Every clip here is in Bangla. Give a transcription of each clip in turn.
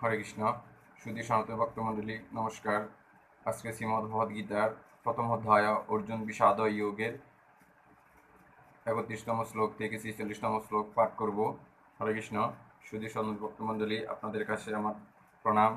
হরে কৃষ্ণ। সুধী সনাতন ভক্তমণ্ডলী, নমস্কার। আজকে শ্রীমদ ভগবদ গীতার প্রথম অধ্যায়, অর্জুন বিষাদ যোগের একত্রিশতম শ্লোক থেকে ছেচল্লিশতম শ্লোক পাঠ করব। হরে কৃষ্ণ। সুধী সনাতন ভক্তমণ্ডলী, আপনাদের কাছে আমার প্রণাম।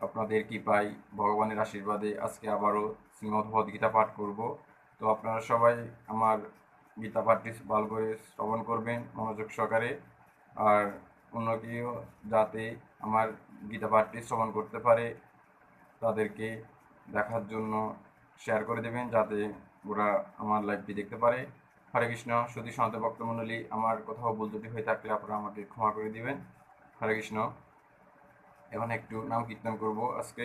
আপনাদের কি পাই ভগবানের আশীর্বাদে আজকে আবারও শ্রীমদ ভগবদ গীতা পাঠ করব। তো আপনারা সবাই আমার গীতা পাঠটি ভালো করে শ্রবণ করবেন, মনোযোগ সহকারে। আর অন্য যাতে আমার গীতা পাঠটি শ্রবণ করতে পারে, তাদেরকে দেখার জন্য শেয়ার করে দেবেন যাতে ওরা আমার লাইভটি দেখতে পারে। হরে কৃষ্ণ শুধু সনাতন ভক্তমণ্ডলী, আমার কোথাও বলতে হয়ে থাকলে আপনারা আমাকে ক্ষমা করে দিবেন। হরে কৃষ্ণ, এখন একটু নাম কীর্তন করব আজকে।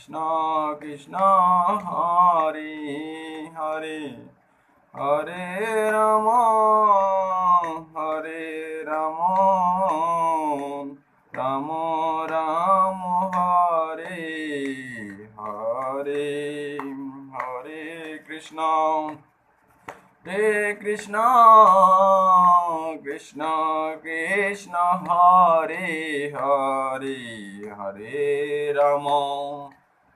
কৃষ্ণ কৃষ্ণ হরে হরে হরে রাম হরে রাম রাম রাম, হরে হরে হরে কৃষ্ণ। হে কৃষ্ণ কৃষ্ণ কৃষ্ণ হরে হরে হরে রাম।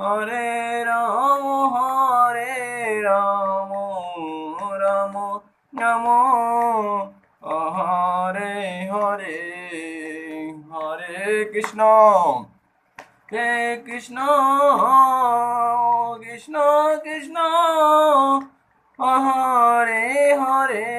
হরে রাম হরে রাম রাম রাম। হরে হরে হরে কৃষ্ণ। হে কৃষ্ণ কৃষ্ণ কৃষ্ণ। হরে হরে।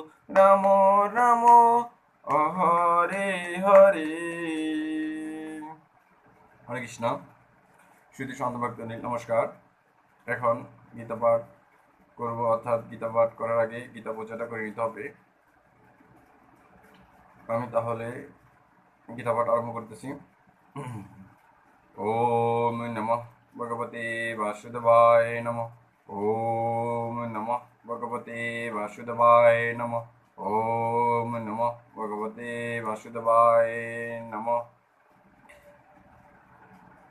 রাম রাম হরে হরে হরে কৃষ্ণ। শুধু সন্তভক্ত নমস্কার। এখন গীতা পাঠ করব, অর্থাৎ গীতা পাঠ করার আগে গীতা বোঝাটা করে নিতে হবে। আমি তাহলে গীতা পাঠ আরম্ভ করতেছি। ওম নমঃ ভগবতে বাসুদেবায় নমঃ। ওম নমঃ ভগবতে বাসুদেবায় নমঃ। ઓમ નમઃ ભગવતે વાસુદેવાય નમઃ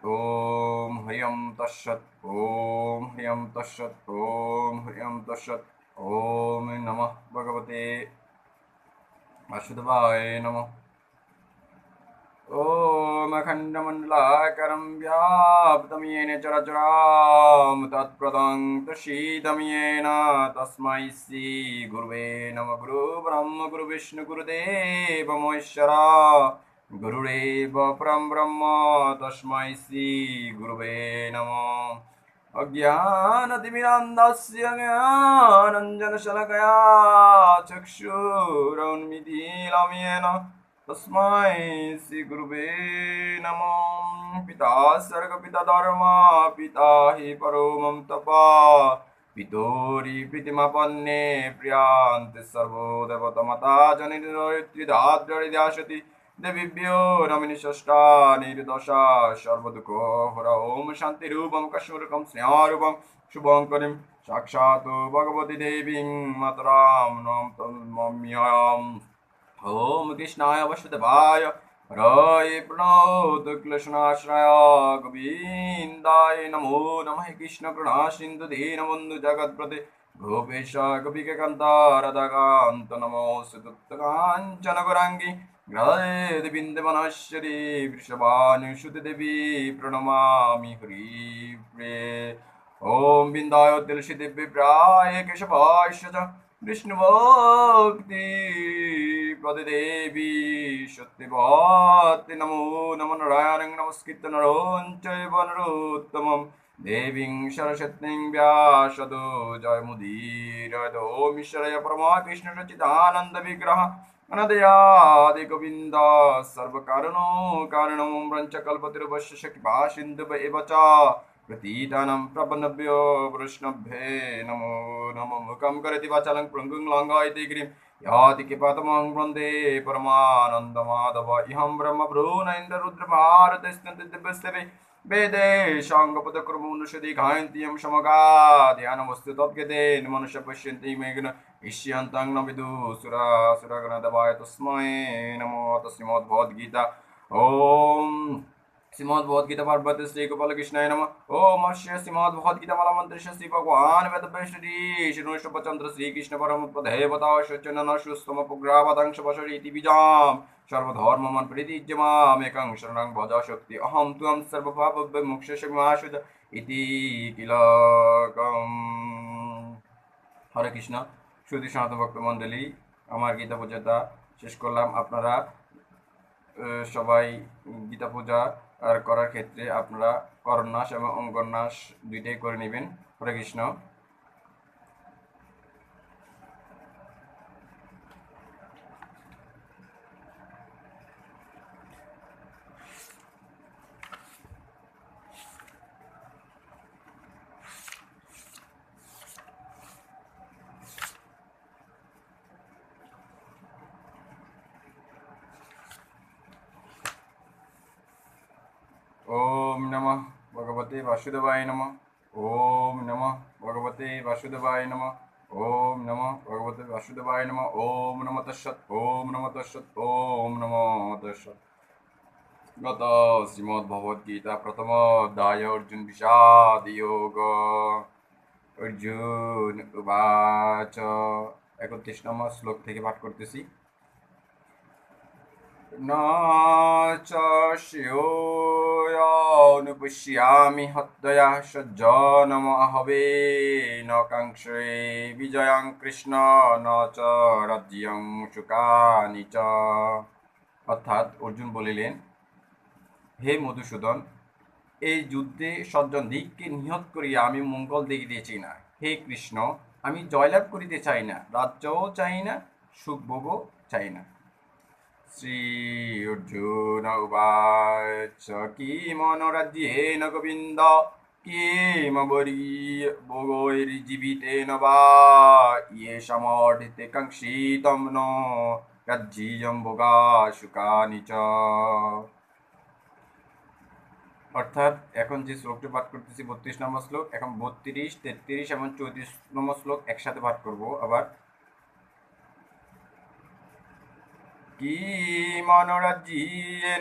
ઓમ હ્રિયમ તસ્સત ઓમ હ્રિયમ તસ્સત ઓમ હ્રિયમ તસ્સત ઓમ નમઃ ભગવતે વાસુદેવાય નમઃ ॐ अखण्डमण्डलाकरं व्याप्तं येन चरचरां तत्प्रदं तुषितं येन तस्मै श्रीगुरुवे नमः गुरु ब्रह्म गुरु विष्णु गुरुदेव महेश्वरा गुरुरेव परं ब्रह्म तस्मै श्रीगुरुवे नमः अज्ञानतिमिरान्धस्य ज्ञानञ्जनशलकया তসমাই শ্রী গুরুবে নম পিতা సర్గ পিতা ধর্ম পিতা হি পরম మం পিতরি প্রীতিমাপন্নে প্রিয়ান্তে সর্বদেবতমতা জনিদাদ্রসতি দেবীভ্যো রমিনি ষষ্ঠা নির্দশা সর্বদুঃখ হর ওম শান্তি রূপম কষ্মরূপম স্নেহরূপম শুভঙ্করিম সাক্ষাৎ ভগবতী দেবীং মাতরাম নম তন্মম্যম ॐ कृष्णाय वसुदेवाय हरये प्रणोत क्लेशनाश्रय गोविन्दाय नमो नमः कृष्णकरुणा सिन्धु दीनबन्धु जगत्प्रते गोपेश गोपिकान्त राधाकान्त नमोऽस्तु तुत्तकाञ्चन गौराङ्गी ग्रहेदबिन्दवनश्वरी वृषभानुसुतदेवी प्रणमामि हरिप्रे ॐ बिन्दाय तुलसीदेवी प्राय केशवाश्च च विष्णुभक्ति प्रदेवी सत्यभाति नमो नमो नारायणं नमस्कृत्य नरों चैव नरोत्तमं देवीं सरस्वतीं व्यासदो जयमुदीरय ॐ ईश्वरय परमा कृष्णसच्चिदानन्दविग्रह अनदयादि गोविन्द सर्वकारणो कारणं ब्रञ्च कल्पतिर्वश्य शक्तिभा सिन्धुव एव च प्रतीतानं प्रपन्नभ्यो वैष्णभ्ये नमो नमो मुखं करति वाचालं प्रङ्गुं लङ्घयति गिरिं याति किपातमं वन्दे परमानन्दमाधव इहं ब्रह्मभ्रूणेन्द्ररुद्रभारतस्यन्ति दिव्यस्तवे वेदे साङ्गपदक्रमोनुषदि गायन्ति यं समगा ध्यानमस्तु तद्गतेन मनुष्य पश्यन्ति मेघ्न इष्यन्तं न विदुसुरा सुरगणदवाय तस्मै नमो तस्मद्भगवद्गीता ॐ श्रीमद्भगवद्गीता पार्वती श्री गोपाल कृष्णाय नमः ओम अस्य श्रीमद्भगवद्गीता माला मंत्र श्री भगवान वेद वैष्णवी श्रीनुष्टपचंद्र श्री कृष्ण परम पदेवता शचनन सुस्तम पुग्रावदंश वशरी इति बीजाम सर्वधर्म मन प्रीतिज्य माम एकं शरणं भज शक्ति अहं त्वं सर्वपाप विमुक्ष माशुद इति किलकम হরে কৃষ্ণ শুধু সনাতন ভক্ত মণ্ডলী আমার গীতা পূজাটা শেষ করলাম আপনারা আহ, সবাই গীতা পূজা আর করার ক্ষেত্রে আপনারা করন্যাস এবং অঙ্গন্যাস দুইটাই করে নেবেন। হরে কৃষ্ণ ওম নমঃ বাসুদেবায় নমঃ ওম নমঃ ভগবতে বাসুদেবায় নমঃ ওম নমঃ ভগবতে বাসুদেবায় নমঃ ওম নম তস্সৎ ওম নম তস্সৎ ওম নম তস্সৎ গত শ্রীমদ্ ভগবদ্গীতা প্রথম অধ্যায় অর্জুন বিষাদ যোগ অর্জুন উবাচ একত্রিশ নম্বর শ্লোক থেকে পাঠ করতেছি। न च হত্যয়া সজ্জনম আহবে ন কাংক্ষে বিজয়ং কৃষ্ণ ন চ রাজ্যং সুকানি চ। অর্থাৎ অর্জুন বলিলেন, হে মধুসূদন, এই যুদ্ধে সজ্জন দিককে নিহত করিয়া আমি মঙ্গল দেখিতেছি না। হে কৃষ্ণ, আমি জয়লাভ করিতে চাই না, রাজ্যও চাই না, সুখভোগও চাই না। অর্জুন উবাচ কি মনোরাজ্যেন গোবিন্দ? কিম ভোগৈর্জীবিতেন বা? ইয়ে সমর্ধিতে কাঙ্ক্ষিতম ন, রাজ্যিয়ম ভোগা সুখানি চ। অর্থাৎ এখন যে শ্লোকটি পাঠ করতেছি, বত্রিশ নম্বর শ্লোক, এখন বত্রিশ, তেত্রিশ এবং চৌত্রিশ নম্বর শ্লোক একসাথে পাঠ করব। আবার কি মনোরাজ্যী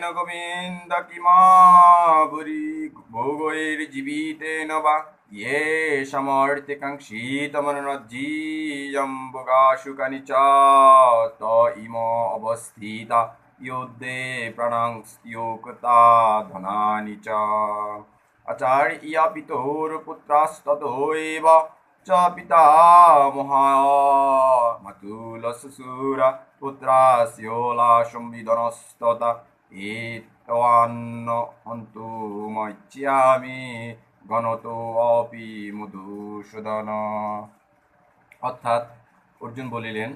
ন গোবিন্দ কিমাবুরি ভোগৈর জীবিতেন বা? ইয়ে সমর্থকাঙ্ক্ষিত মনোরজ্জীয়ম্বুকাশুকানি চ ত ইম অবস্থিতা ইয়োদ্দে প্রাণাংস্তিয়োক্তা ধনানি চ আচার ইয়া পিতোর পুত্রাস্ততৈব পিতামহাতুল শ্বশুরা পুত্রাশিওলা সম্বিধনস্ততা এত্বান্ন অন্তু মচ্যামি গণতো অপি মধুসূদন অর্থাৎ অর্জুন বলিলেন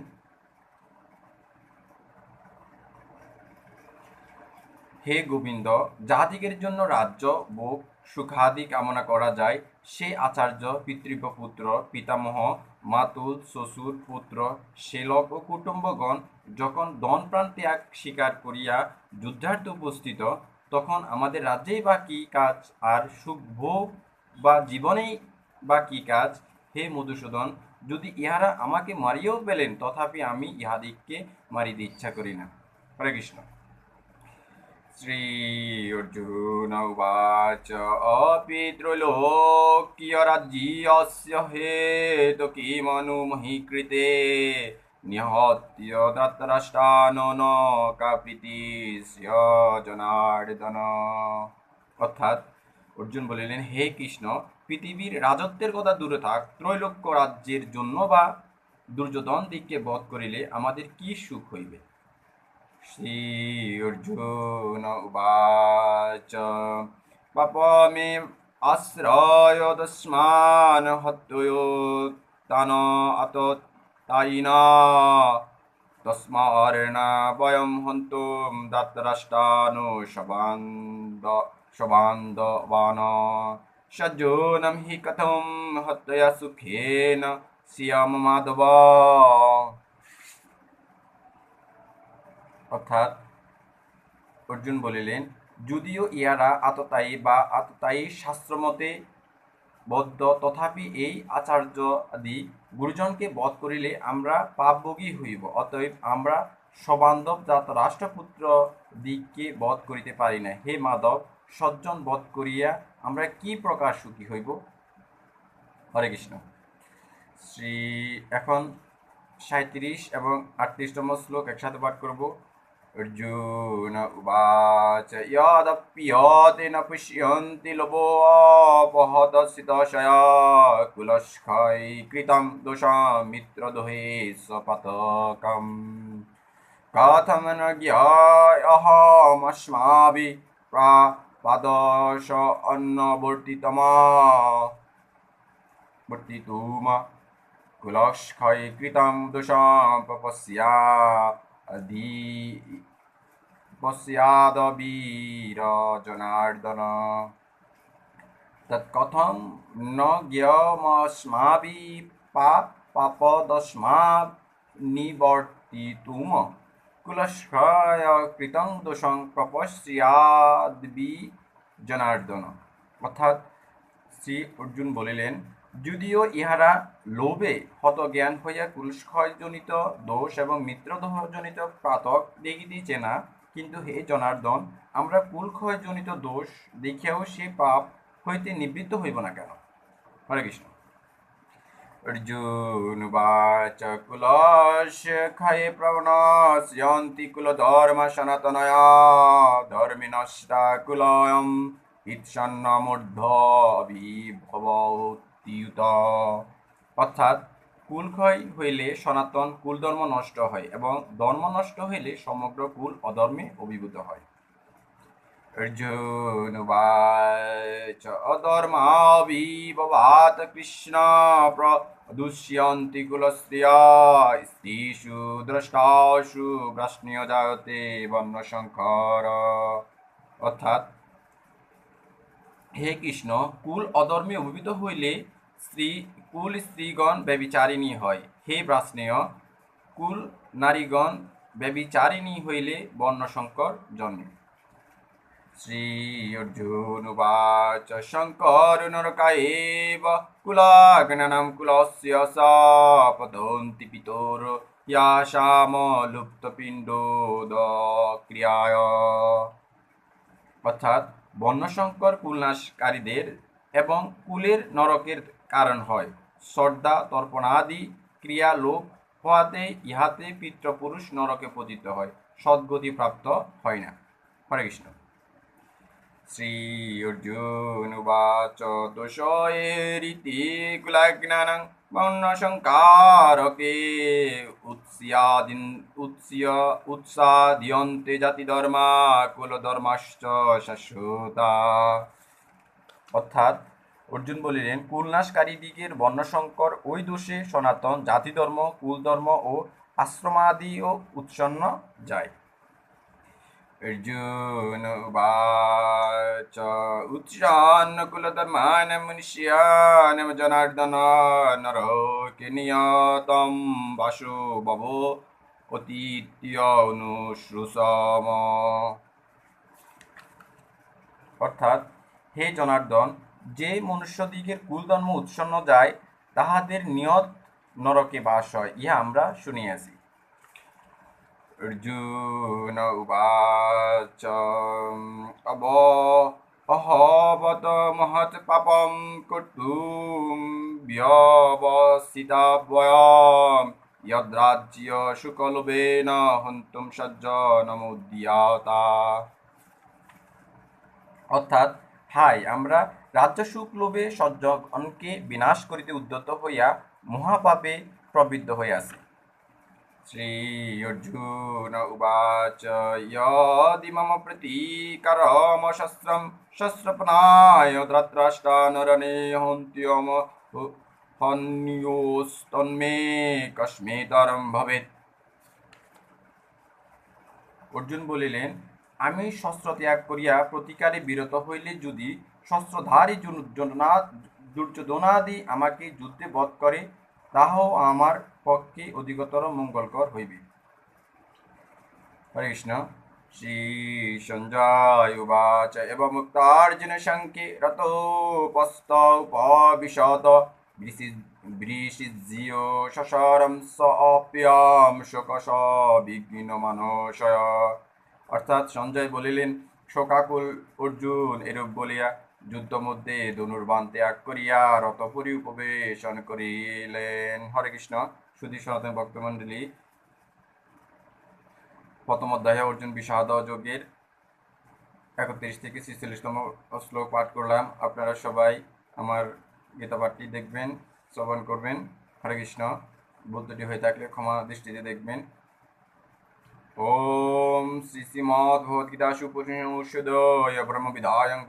হে গোবিন্দ যাহাদিগের জন্য রাজ্য, ভোগ, সুখাদি কামনা করা যায়। সে আচার্য পিতৃব্য পুত্র পিতামহ, মাতুল, শ্বশুর, পুত্র, সেলক ও কুটুম্বগণ যখন দন প্রাণ ত্যাগ স্বীকার করিয়া যুদ্ধার্থ উপস্থিত, তখন আমাদের রাজ্যেই বা কী কাজ? আর সুখভোগ বা জীবনেই বা কী কাজ? হে মধুসূদন, যদি ইহারা আমাকে মারিয়েও পেলেন তথাপি আমি ইহাদিগকে মারিতে ইচ্ছা করি না। হরে কৃষ্ণ। श्रीअर्जुन उवाच अपि त्रैलोक्यराज्यस्य हेतु किमनुमहि कृते निहत्य दत्तराष्ट्रानो न কাপ্রীতিস্য জনার্দন অর্থাৎ অর্জুন বলিলেন হে কৃষ্ণ পৃথিবীর রাজত্বের কথা দূরে থাক ত্রৈলোক্য রাজ্যের জন্য বা দুর্যোধন দিককে বধ করিলে আমাদের কি সুখ হইবে অর্জুন উবাচ পাপমে আশ্রয় তস্মান হত্যয়োত্তান আত তাইনা তস্মার্ণা বয়ম হন্তুম দাত্তরাষ্টানো সবান্দ সবান্ধবান সজ্জনম হি কথম হত্যয়া সুখেন শ্রিয়াম মাধব অর্থাৎ অর্জুন বলিলেন, যদিও ইহারা আততায়ী বা আততায়ী শাস্ত্রমতে বদ্ধ, তথাপি এই আচার্য আদি গুরুজনকে বধ করিলে আমরা পাপভোগী হইব, অতএব আমরা সবান্ধব জাত রাষ্ট্রপুত্র দিককে বধ করিতে পারি না। হে মাধব, সজ্জন বধ করিয়া আমরা কি প্রকার সুখী হইব? হরে কৃষ্ণ। শ্রী, এখন সাঁত্রিশ এবং আটত্রিশ নম্বর শ্লোক একসাথে পাঠ করব। अर्जुन उवाच यदप्यते न पुष्यन्ति लोभोपहतसिदशय कुलस्खै कृतं दोषामित्रदुहे स्वपतकम् कथं न ज्ञायहमस्माभि प्रापादश अन्नवर्तितमा वर्तितुम कुलस्खै कृतं दोषां पपस्या জনার্দন তৎকথম ন জ্ঞমস্মাভি পা পাপদস্মা নিবর্তিতুম কুলস্ক্ষয় কৃতং দোষং প্রপশ্যাদ্বি জনার্দন অর্থাৎ শ্রী অর্জুন বলিলেন যদিও ইহারা লোভে হত জ্ঞান হইয়া কুলস্ক্ষয়জনিত দোষ এবং মিত্রদোষজনিত প্রাতক দেখিতেছে না। কিন্তু হে জনার্দন, আমরা কুলক্ষয়জনিত দোষ দেখিয়াও সে পাপ হইতে নিবৃত্ত হইব না কেন? হরে কৃষ্ণ। অর্জুন বাচ কুলশ ক্ষয়ে প্রবণস্যন্তি কুলধর্ম সনাতনয়া ধর্মিনষ্টা কুলয়ম ঈর্ষান্নমূর্ধ অভিভবতীয়ুত অর্থাৎ কুলক্ষয় হইলে সনাতন কুলধর্ম নষ্ট হয় এবং ধর্ম নষ্ট হইলে সমগ্র কুল অধর্মে অভিভূত হয়। অর্জুন উবাচ অধর্মাবিভবাত কৃষ্ণ প্রদুষ্যন্তি কুলস্ত্রিয়া স্ত্রীষু দ্রষ্টাসু ব্রাষ্ণীয় জায়তে বর্ণশঙ্কর। অর্থাৎ হে কৃষ্ণ, কুল অধর্মে অভিভূত হইলে স্ত্রী, কুল স্ত্রীগণ ব্যবিচারিণী হয়। হে ব্রাষ্ণেয় কুল নারীগণ ব্যবিচারিণী হইলে বর্ণশঙ্কর জন্মে। শ্রী অর্জুন উবাচ, শঙ্কর নরকায়েব, কুলাগ্নানাম কুলস্য সাপদন্তি পিতর ইয়াসাম লুপ্তপিণ্ডোদ ক্রিয়ায় অর্থাৎ বর্ণশঙ্কর কুলনাশকারীদের এবং কুলের নরকের কারণ হয়। শ্রদ্ধা, তর্পণাদি, ক্রিয়া লোপ হওয়াতে ইহাতে পিতৃপুরুষ নরকে পতিত হয় সদ্গতি প্রাপ্ত হয় না। হরে কৃষ্ণ। শ্রী অর্জুন উবাচ দোষয়েরিতি কুলাজ্ঞানং বর্ণশঙ্কারকে উৎস্যাদিন উৎস্য উৎসাদিয়ন্তে জাতিধর্মা কুলধর্মাশ্চ শাশ্বতা অর্থাৎ অর্জুন বলিলেন, কুলনাশকারী দিগের বর্ণশঙ্কর ওই দোষে সনাতন জাতি জাতিধর্ম, কুলধর্ম ও আশ্রমাদিও উৎসন্ন যায়। মনুষ্যান জনার্দন নরকে নিয়তম বাসু বভ অতীত্য অনুশ্রুসম অর্থাৎ হে জনার্দন, যে মনুষ্যদিগের কুলধর্ম উৎসন্ন যায়, তাহাদের নিয়ত নরকে বাস হয়, ইহা আমরা শুনিয়াছি। অব অহবত মহৎ পাপম কর্তুম ব্যবস্থিতাবয়ম যদ্রাজ্য শুকলোভেন হন্তুম সজ্জনমুদ্যাতা অর্থাৎ, হাই, আমরা রাজ্য সুখ লোভে সজ্জনকে বিনাশ করিতে উদ্যত হইয়া মহাপাপে প্রবৃদ্ধ হইয়াছি। শ্রী অর্জুন উবাচ यदि मम प्रतीकरम शस्त्रं शस्त्रपनाय धृतराष्ट्रानरणे हन्त्यम हन्योस्तन्मे কস্মেতরম ভবেত অর্জুন বলিলেন আমি শস্ত্র ত্যাগ করিয়া প্রতিকারে বিরত হইলে যদি শস্ত্রধারী দুর্যোধনাদি আমাকে যুদ্ধে বধ করে তাহাও আমার পক্ষে অধিকতর মঙ্গলকর হইবে। হরে কৃষ্ণ। শ্রী সঞ্জয় উবাচ এব মুক্তার্জুন শঙ্কে রতোপস্ত উপবিশত বৃষিজ্য শশরম স অপ্যম বিঘ্ন মানসয় অর্থাৎ সঞ্জয় বলিলেন, শোকাকুল অর্জুন এরূপ বলিয়া যুদ্ধ মধ্যে ধনুর্বাণ ত্যাগ করিয়া রতপুরী উপবেশন করিলেন। হরে কৃষ্ণ। সুধী সনাতন ভক্তমণ্ডলী প্রথম অধ্যায়ে অর্জুন বিষাদ যোগের একত্রিশ থেকে ছিচল্লিশতম শ্লোক পাঠ করলাম। আপনারা সবাই আমার গীতা পাঠটি দেখবেন, শ্রবণ করবেন। হরে কৃষ্ণ। ভুল হয়ে থাকলে ক্ষমা দৃষ্টিতে দেখবেন। ওম শ্রী শ্রীমদ্ ভগবদ্গীতা সুপুষ্ণোষদয় ব্রহ্ম বিধায়ং